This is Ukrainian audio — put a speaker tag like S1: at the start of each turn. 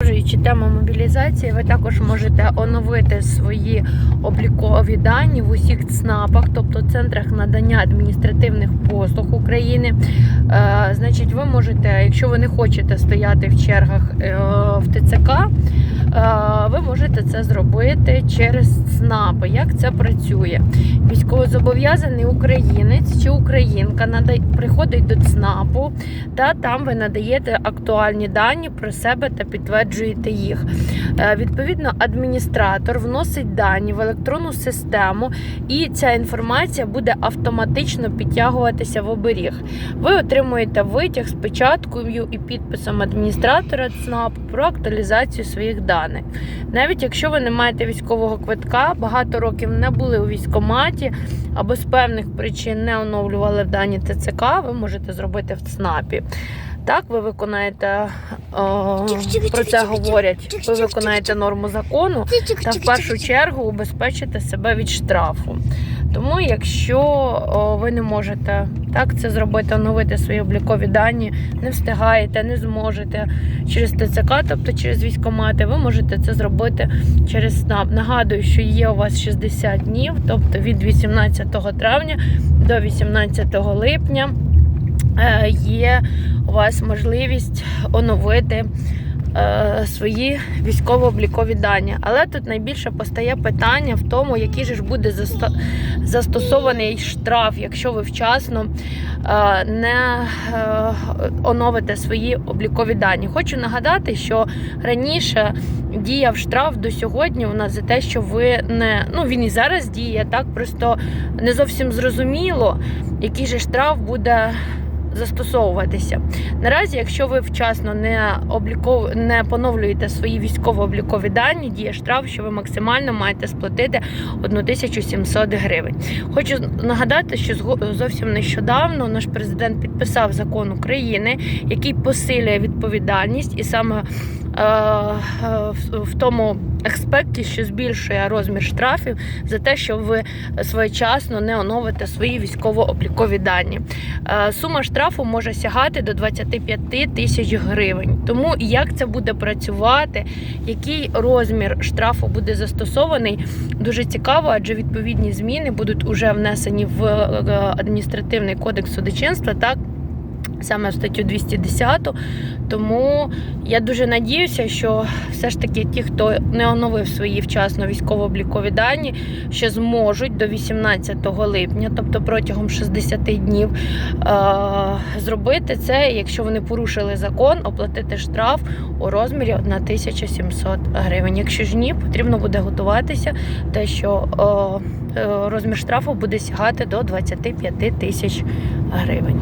S1: Продовжуючи тему мобілізації, ви також можете оновити свої облікові дані в усіх ЦНАПах, тобто центрах надання адміністративних послуг України. Е, значить, ви можете, якщо ви не хочете стояти в чергах е, в ТЦК, ви можете це зробити через ЦНАПи. Як це працює? Військовозобов'язаний українець чи українка приходить до ЦНАПу, та там ви надаєте актуальні дані про себе та підтверджуєте їх. Е, Відповідно, адміністратор вносить дані в електронну систему, і ця інформація буде автоматично підтягуватися в оберіг. Ви отримуєте витяг з печаткою і підписом адміністратора ЦНАПу про актуалізацію своїх даних. Навіть якщо ви не маєте військового квитка, багато років не були у військкоматі або з певних причин не оновлювали дані ТЦК, ви можете зробити в ЦНАПі. Так, ви виконаєте о, про це говорять. Ви виконаєте норму закону та в першу чергу убезпечите себе від штрафу. Тому, якщо о, ви не можете так це зробити, оновити свої облікові дані, не встигаєте, не зможете через ТЦК, тобто через військкомати, ви можете це зробити через СНАП. Нагадую, що є у вас 60 днів, тобто від 18 травня до 18 липня е, є у вас можливість оновити е, свої військово-облікові дані. Але тут найбільше постає питання в тому, який же ж буде застосований штраф, якщо ви вчасно е, не е, оновите свої облікові дані. Хочу нагадати, що раніше діяв штраф до сьогодні у нас за те, що ви не ну він і зараз діє, так просто не зовсім зрозуміло, який же штраф буде застосовуватися. Наразі, якщо ви вчасно не обліков... не поновлюєте свої військово-облікові дані, діє штраф, що ви максимально маєте сплатити 1700 гривень. Хочу нагадати, що зовсім нещодавно наш президент підписав закон України, який посилює відповідальність і саме в- в тому аспекті, що збільшує розмір штрафів за те, що ви своєчасно не оновите свої військово-облікові дані. Е, Сума штрафу може сягати до 25 тисяч гривень. Тому як це буде працювати, який розмір штрафу буде застосований, дуже цікаво, адже відповідні зміни будуть уже внесені в е, адміністративний кодекс судочинства. Так. Саме статтю 210. Тому я дуже надіюся, що все ж таки ті, хто не оновив свої вчасно військово-облікові дані, ще зможуть до 18 липня, тобто протягом 60 днів, е- зробити це, якщо вони порушили закон, оплатити штраф у розмірі 1700 гривень. Якщо ж ні, потрібно буде готуватися, те, що е- е, розмір штрафу буде сягати до 25 тисяч гривень.